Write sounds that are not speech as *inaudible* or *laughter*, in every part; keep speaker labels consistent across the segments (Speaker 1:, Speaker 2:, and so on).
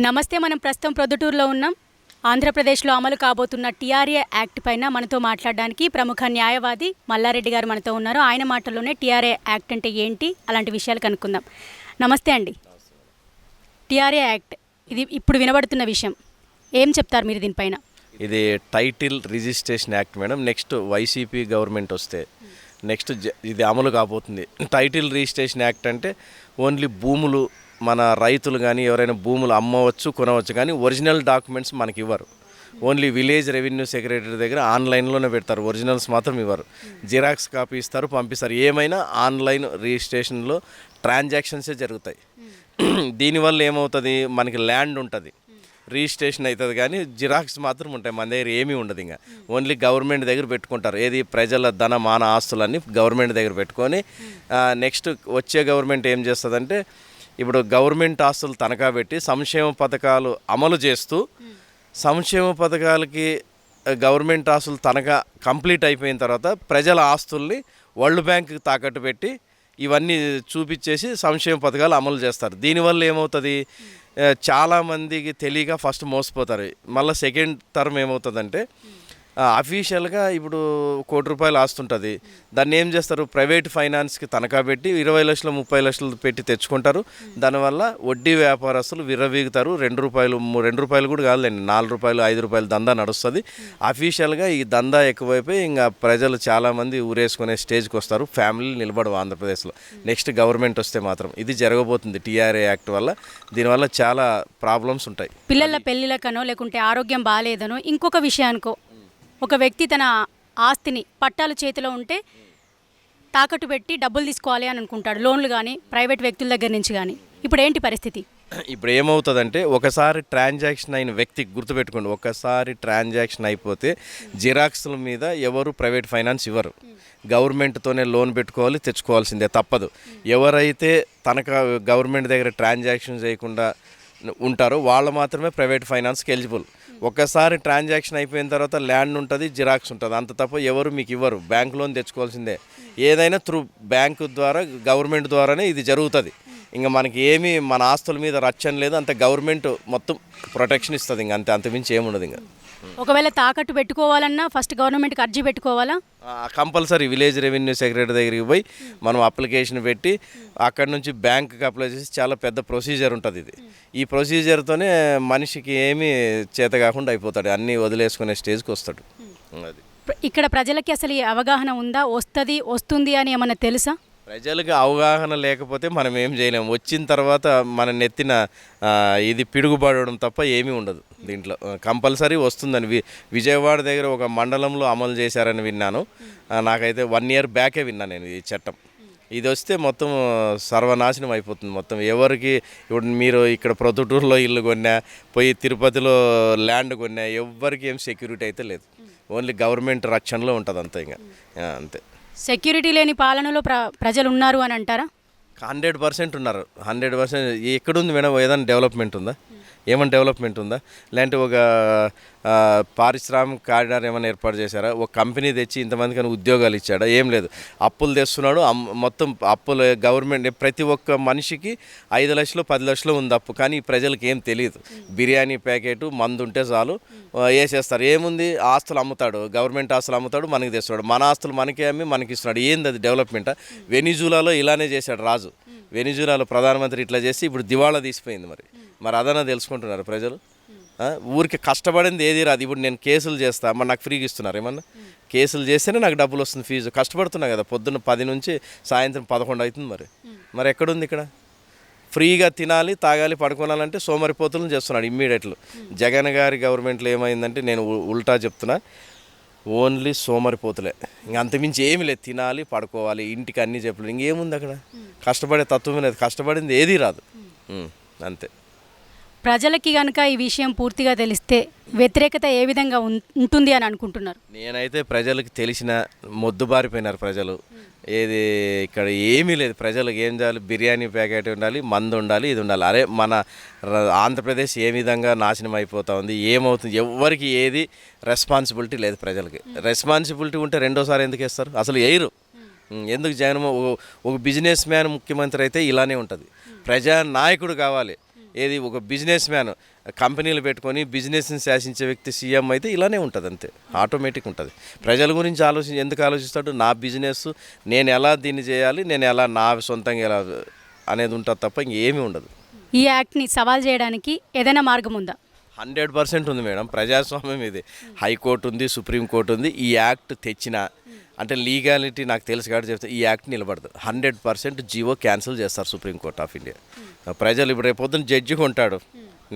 Speaker 1: నమస్తే మనం ప్రస్తుతం ప్రొద్దుటూరులో ఉన్నాం. ఆంధ్రప్రదేశ్లో అమలు కాబోతున్న టీఆర్ఏ యాక్ట్ పైన మనతో మాట్లాడడానికి ప్రముఖ న్యాయవాది మల్లారెడ్డి గారు మనతో ఉన్నారు. ఆయన మాటల్లోనే టీఆర్ఏ యాక్ట్ అంటే ఏంటి అలాంటి విషయాలు కనుక్కుందాం. నమస్తే అండి. టీఆర్ఏ యాక్ట్ ఇది ఇప్పుడు వినబడుతున్న విషయం. ఏం చెప్తారు మీరు దీనిపైన?
Speaker 2: ఇది title registration act madam. Next YCP government next next జ- ఇది అమలు కాబోతుంది. టైటిల్ రిజిస్ట్రేషన్ యాక్ట్ అంటే ఓన్లీ భూములు మన రైతులు కానీ ఎవరైనా భూములు అమ్మవచ్చు కొనవచ్చు కానీ ఒరిజినల్ డాక్యుమెంట్స్ మనకి ఇవ్వరు. ఓన్లీ విలేజ్ రెవెన్యూ సెక్రటరీ దగ్గర ఆన్లైన్లోనే పెడతారు. ఒరిజినల్స్ మాత్రం ఇవ్వరు. జిరాక్స్ కాపీ ఇస్తారు పంపిస్తారు. ఏమైనా ఆన్లైన్ రిజిస్ట్రేషన్లో ట్రాన్సాక్షన్సే జరుగుతాయి. *clears throat* దీనివల్ల ఏమవుతుంది? మనకి ల్యాండ్ ఉంటుంది. రిజిస్ట్రేషన్ అవుతుంది కానీ జిరాక్స్ మాత్రం ఉంటాయి. మన దగ్గర ఏమీ ఉండదు ఇంకా ఓన్లీ గవర్నమెంట్ దగ్గర పెట్టుకుంటారు. ఏది ప్రజల ధన మాన ఆస్తులన్నీ గవర్నమెంట్ దగ్గర పెట్టుకొని నెక్స్ట్ వచ్చే గవర్నమెంట్ ఏం చేస్తుందంటే ఇప్పుడు గవర్నమెంట్ ఆస్తులు తనఖా పెట్టి సంక్షేమ పథకాలు అమలు చేస్తూ సంక్షేమ పథకాలకి గవర్నమెంట్ ఆస్తులు తనఖా కంప్లీట్ అయిపోయిన తర్వాత ప్రజల ఆస్తుల్ని వరల్డ్ బ్యాంక్కి తాకట్టు పెట్టి ఇవన్నీ చూపించేసి సంక్షేమ పథకాలు అమలు చేస్తారు. దీనివల్ల ఏమవుతుంది? చాలామందికి తెలియక ఫస్ట్ మోసపోతారు. మళ్ళీ సెకండ్ టర్మ్ ఏమవుతుందంటే అఫీషియల్గా ఇప్పుడు కోటి రూపాయలు ఆస్తుంటుంది. దాన్ని ఏం చేస్తారు? ప్రైవేట్ ఫైనాన్స్కి తనఖా పెట్టి ఇరవై లక్షలు ముప్పై లక్షలు పెట్టి తెచ్చుకుంటారు. దానివల్ల వడ్డీ వ్యాపారస్తులు విర్రవీగుతారు. రెండు రూపాయలు మూ- రెండు రూపాయలు కూడా కాదులేండి నాలుగు రూపాయలు ఐదు రూపాయలు దందా నడుస్తుంది. అఫీషియల్గా ఈ దందా ఎక్కువైపోయి ఇంకా ప్రజలు చాలామంది ఊరేసుకునే స్టేజ్కి వస్తారు. ఫ్యామిలీ నిలబడవు ఆంధ్రప్రదేశ్లో. నెక్స్ట్ గవర్నమెంట్ వస్తే మాత్రం. ఇది జరగబోతుంది టీఆర్ఏ యాక్ట్ వల్ల. దీనివల్ల చాలా ప్రాబ్లమ్స్ ఉంటాయి.
Speaker 1: పిల్లల పెళ్ళిళ్ళకనో లేకుంటే ఆరోగ్యం బాగాలేదనో ఇంకొక విషయానికో ఒక వ్యక్తి తన ఆస్తిని పట్టాలు చేతిలో ఉంటే తాకట్టు పెట్టి డబ్బులు తీసుకోవాలి అని అనుకుంటాడు. లోన్లు కానీ ప్రైవేట్ వ్యక్తుల దగ్గర నుంచి కానీ ఇప్పుడు ఏంటి పరిస్థితి?
Speaker 2: ఇప్పుడు ఏమవుతుందంటే ఒకసారి ట్రాన్సాక్షన్ అయిన వ్యక్తి గుర్తుపెట్టుకోండి. ఒకసారి ట్రాన్సాక్షన్ అయిపోతే జిరాక్స్ల మీద ఎవరు ప్రైవేట్ ఫైనాన్స్ ఇవ్వరు. గవర్నమెంట్తోనే లోన్ పెట్టుకోవాలి తెచ్చుకోవాల్సిందే తప్పదు. ఎవరైతే తనకు గవర్నమెంట్ దగ్గర ట్రాన్సాక్షన్ చేయకుండా ఉంటారో వాళ్ళు మాత్రమే ప్రైవేట్ ఫైనాన్స్కి ఎలిజిబుల్. ఒక్కసారి ట్రాన్సాక్షన్ అయిపోయిన తర్వాత ల్యాండ్ ఉంటుంది జిరాక్స్ ఉంటుంది. అంత తప్ప ఎవరు మీకు ఇవ్వరు. బ్యాంక్ లోన్ తెచ్చుకోవాల్సిందే. ఏదైనా త్రూ బ్యాంకు ద్వారా గవర్నమెంట్ ద్వారానే ఇది జరుగుతుంది. ఇంకా మనకి ఏమి మన ఆస్తుల మీద రచ్చన లేదు. అంత గవర్నమెంట్ మొత్తం ప్రొటెక్షన్ ఇస్తుంది ఇంకా అంతే అంతమించి ఏముండదు ఇంకా.
Speaker 1: ఒకవేళ తాకట్టు పెట్టుకోవాలన్నా ఫస్ట్ గవర్నమెంట్కి అర్జీ పెట్టుకోవాలా?
Speaker 2: కంపల్సరీ విలేజ్ రెవెన్యూ సెక్రటరీ దగ్గరికి పోయి మనం అప్లికేషన్ పెట్టి అక్కడ నుంచి బ్యాంక్కి అప్లై చేసి చాలా పెద్ద ప్రొసీజర్ ఉంటుంది ఇది. ఈ ప్రొసీజర్తోనే మనిషికి ఏమీ చేత కాకుండా అయిపోతాడు. అన్నీ వదిలేసుకునే స్టేజ్కి వస్తాడు. అది
Speaker 1: ఇక్కడ ప్రజలకి అసలు ఈ అవగాహన ఉందా? వస్తుంది వస్తుంది అని ఏమన్నా తెలుసా?
Speaker 2: ప్రజలకు అవగాహన లేకపోతే మనం ఏం చేయలేము వచ్చిన తర్వాత మన నెత్తిన ఇది పిడుగుపడడం తప్ప ఏమీ ఉండదు దీంట్లో. కంపల్సరీ వస్తుందని వి విజయవాడ దగ్గర ఒక మండలంలో అమలు చేశారని విన్నాను. నాకైతే వన్ ఇయర్ బ్యాకే విన్నాను నేను ఈ చట్టం. ఇది వస్తే మొత్తం సర్వనాశనం అయిపోతుంది మొత్తం. ఎవరికి ఇప్పుడు మీరు ఇక్కడ ప్రొద్దుటూరులో ఇల్లు కొన్నా పోయి తిరుపతిలో ల్యాండ్ కొన్నా ఎవ్వరికి ఏం సెక్యూరిటీ అయితే లేదు. ఓన్లీ గవర్నమెంట్ రక్షణలో ఉంటుంది అంతే ఇంకా అంతే.
Speaker 1: సెక్యూరిటీ లేని పాలనలో ప్ర ప్రజలు ఉన్నారు అని అంటారా?
Speaker 2: హండ్రెడ్ పర్సెంట్ ఉన్నారు. హండ్రెడ్ పర్సెంట్ ఎక్కడుంది మేడం? ఏదైనా డెవలప్మెంట్ ఉందా? ఏమైనా డెవలప్మెంట్ ఉందా? లేదంటే ఒక పారిశ్రామిక కారిడార్ ఏమైనా ఏర్పాటు చేశారా? ఒక కంపెనీ తెచ్చి ఇంతమందికి అని ఉద్యోగాలు ఇచ్చాడా? ఏం లేదు. అప్పులు తెస్తున్నాడు. మొత్తం అప్పులు గవర్నమెంట్ ప్రతి ఒక్క మనిషికి ఐదు లక్షలు పది లక్షలు ఉంది అప్పు. కానీ ప్రజలకు ఏం తెలియదు. బిర్యానీ ప్యాకెట్ మందు ఉంటే చాలు. వేసేస్తారు. ఏముంది? ఆస్తులు అమ్ముతాడు. గవర్నమెంట్ ఆస్తులు అమ్ముతాడు మనకి తెస్తున్నాడు. మన ఆస్తులు మనకే అమ్మి మనకి ఇస్తున్నాడు. ఏంది అది డెవలప్మెంట్? వెనిజులాలో ఇలానే చేశాడు రాజు. వెనిజులాలో ప్రధానమంత్రి ఇట్లా చేసి ఇప్పుడు దివాళా తీసిపోయింది మరి. మరి అదన్నా తెలుసుకుంటున్నారు ప్రజలు. ఊరికి కష్టపడింది ఏది రాదు. ఇప్పుడు నేను కేసులు చేస్తా మరి నాకు ఫ్రీగా ఇస్తున్నారు ఏమన్నా? కేసులు చేస్తేనే నాకు డబ్బులు వస్తుంది ఫీజు. కష్టపడుతున్నా కదా పొద్దున్న పది నుంచి సాయంత్రం పదకొండు అవుతుంది మరి. మరి ఎక్కడుంది ఇక్కడ? ఫ్రీగా తినాలి తాగాలి పడుకోవాలంటే సోమరిపోతులను చేస్తున్నాడు ఇమ్మీడియట్లు. జగన్ గారి గవర్నమెంట్లో ఏమైందంటే నేను ఉల్టా చెప్తున్నా ఓన్లీ సోమరిపోతులే. ఇంక అంతమించి ఏమి లేదు. తినాలి పడుకోవాలి ఇంటికి అన్నీ చెప్పలేదు ఇంకేముంది అక్కడ? కష్టపడే తత్వమే లేదు. కష్టపడింది ఏదీ రాదు. అంతే.
Speaker 1: ప్రజలకి కనుక ఈ విషయం పూర్తిగా తెలిస్తే వ్యతిరేకత ఏ విధంగా ఉంటుంది అని అనుకుంటున్నారు?
Speaker 2: నేనైతే ప్రజలకు తెలిసిన మొద్దుబారిపోయినారు ప్రజలు. ఏది ఇక్కడ ఏమీ లేదు. ప్రజలకు ఏం చేయాలి? బిర్యానీ ప్యాకెట్ ఉండాలి మందు ఉండాలి ఇది ఉండాలి. అరే మన ఆంధ్రప్రదేశ్ ఏ విధంగా నాశనం అయిపోతా ఉంది ఏమవుతుంది? ఎవరికి ఏది రెస్పాన్సిబిలిటీ లేదు ప్రజలకి. రెస్పాన్సిబిలిటీ ఉంటే రెండోసారి ఎందుకు వేస్తారు? అసలు వేయరు. ఎందుకు జగన్ ఒక బిజినెస్ మ్యాన్ ముఖ్యమంత్రి అయితే ఇలానే ఉంటుంది. ప్రజా నాయకుడు కావాలి. ఏది ఒక బిజినెస్ మ్యాన్ కంపెనీలు పెట్టుకొని బిజినెస్ని శాసించే వ్యక్తి సీఎం అయితే ఇలానే ఉంటుంది అంతే. ఆటోమేటిక్ ఉంటుంది. ప్రజల గురించి ఆలోచించి ఎందుకు ఆలోచిస్తాడు? నా బిజినెస్ నేను ఎలా దీన్ని చేయాలి? నేను ఎలా నా సొంతంగా ఎలా అనేది ఉంటుంది తప్ప ఇంకేమీ ఉండదు.
Speaker 1: ఈ యాక్ట్ని సవాల్ చేయడానికి ఏదైనా మార్గం ఉందా?
Speaker 2: హండ్రెడ్ పర్సెంట్ ఉంది మేడం. ప్రజాస్వామ్యం ఇది. హైకోర్టు ఉంది సుప్రీంకోర్టు ఉంది. ఈ యాక్ట్ తెచ్చిన అంటే లీగాలిటీ నాకు తెలుసు కాబట్టి చెప్తే ఈ యాక్ట్ నిలబడదు. హండ్రెడ్ పర్సెంట్ జీవో క్యాన్సిల్ చేస్తారు సుప్రీంకోర్టు ఆఫ్ ఇండియా. ప్రజలు ఇప్పుడు రేపు పొద్దున్న జడ్జి కొంటాడు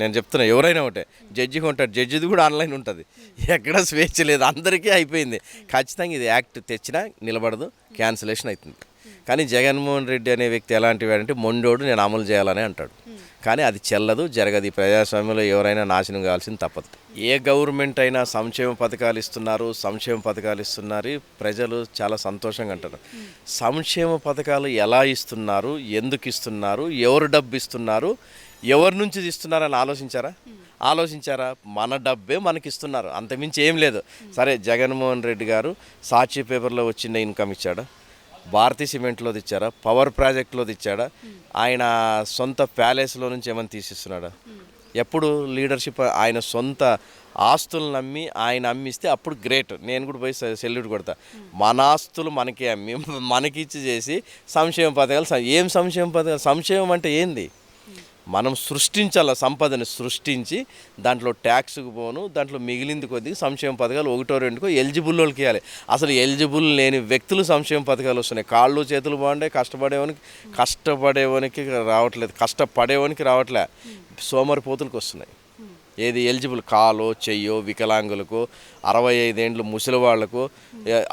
Speaker 2: నేను చెప్తున్నా ఎవరైనా ఒకటే. జడ్జి కొంటాడు జడ్జిది కూడా ఆన్లైన్ ఉంటుంది. ఎక్కడ స్వేచ్ఛ లేదు. అందరికీ అయిపోయింది. ఖచ్చితంగా ఇది యాక్ట్ తెచ్చినా నిలబడదు. క్యాన్సిలేషన్ అవుతుంది కానీ జగన్మోహన్ రెడ్డి అనే వ్యక్తి ఎలాంటి వాడంటే మొండోడు నేను అమలు చేయాలని అంటాడు. కానీ అది చెల్లదు జరగదు. ప్రజాస్వామ్యంలో ఎవరైనా నాశనం కావాల్సింది తప్పదు. ఏ గవర్నమెంట్ అయినా సంక్షేమ పథకాలు ఇస్తున్నారు సంక్షేమ పథకాలు ఇస్తున్నారు ప్రజలు చాలా సంతోషంగా అంటారు సంక్షేమ పథకాలు ఎలా ఇస్తున్నారు ఎందుకు ఇస్తున్నారు ఎవరు డబ్బు ఇస్తున్నారు ఎవరి నుంచి ఇస్తున్నారని ఆలోచించారా? ఆలోచించారా? మన డబ్బే మనకి ఇస్తున్నారు. అంతమించి ఏం లేదు. సరే జగన్మోహన్ రెడ్డి గారు సాక్షి పేపర్లో వచ్చిన ఇన్కమ్ ఇచ్చాడా? భారతీ సిమెంట్లో తెచ్చారా? పవర్ ప్రాజెక్ట్లో తెచ్చాడా? ఆయన సొంత ప్యాలెస్లో నుంచి ఏమైనా తీసిస్తున్నాడా? ఎప్పుడు లీడర్షిప్ ఆయన సొంత ఆస్తులను నమ్మి ఆయన అమ్మిస్తే అప్పుడు గ్రేట్. నేను కూడా పోయి సెల్యూట్ కొడతా. మన ఆస్తులు మనకే అమ్మి మనకి ఇచ్చి చేసి సంక్షేమ పథకాలు ఏం సంక్షేమ పథకాలు? సంక్షేమం అంటే ఏంది? మనం సృష్టించాల సంపదని సృష్టించి దాంట్లో ట్యాక్స్కి పోను దాంట్లో మిగిలింది కొద్దిగా సంక్షేమ పథకాలు ఒకటో రెండుకో ఎలిజిబుల్ వాళ్ళకి ఇవ్వాలి. అసలు ఎలిజిబుల్ లేని వ్యక్తులు సంక్షేమ పథకాలు వస్తున్నాయి. కాళ్ళు చేతులు బాగుండే కష్టపడేవానికి కష్టపడేవానికి రావట్లేదు కష్టపడేవానికి రావట్లే. సోమరిపోతులకు వస్తున్నాయి. ఏది ఎలిజిబుల్? కాలో చెయ్యో వికలాంగులకు అరవై ఐదేండ్లు ముసలి వాళ్ళకు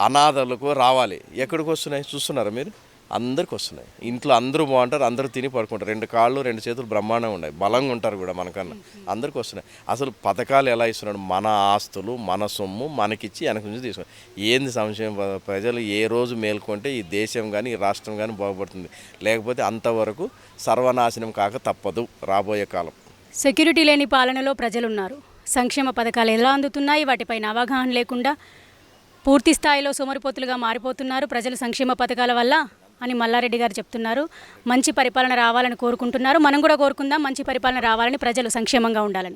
Speaker 2: అనాథలకు రావాలి. ఎక్కడికి వస్తున్నాయి? చూస్తున్నారా మీరు? అందరికి వస్తున్నాయి. ఇంట్లో అందరూ బాగుంటారు అందరూ తిని పడుకుంటారు. రెండు కాళ్ళు రెండు చేతులు బ్రహ్మాండంగా ఉన్నాయి. బలంగా ఉంటారు కూడా మనకన్నా. అందరికి వస్తున్నాయి. అసలు పథకాలు ఎలా ఇస్తున్నాడు? మన ఆస్తులు మన సొమ్ము మనకిచ్చి వెనక నుంచి తీసుకున్నాం ఏంది సంశయం? ప్రజలు ఏ రోజు మేల్కొంటే ఈ దేశం కానీ ఈ రాష్ట్రం కానీ బాగుపడుతుంది. లేకపోతే అంతవరకు సర్వనాశనం కాక తప్పదు రాబోయే కాలం.
Speaker 1: సెక్యూరిటీ లేని పాలనలో ప్రజలున్నారు. సంక్షేమ పథకాలు ఎలా అందుతున్నాయి? వాటిపైన అవగాహన లేకుండా పూర్తి స్థాయిలో సోమరిపోతులుగా మారిపోతున్నారు ప్రజలు సంక్షేమ పథకాల వల్ల. అని మల్లారెడ్డి గారు చెప్తున్నారు. మంచి పరిపాలన రావాలని కోరుకుంటున్నారు. మనం కూడా కోరుకుందాం. మంచి పరిపాలన రావాలని ప్రజలు సంక్షేమంగా ఉండాలని.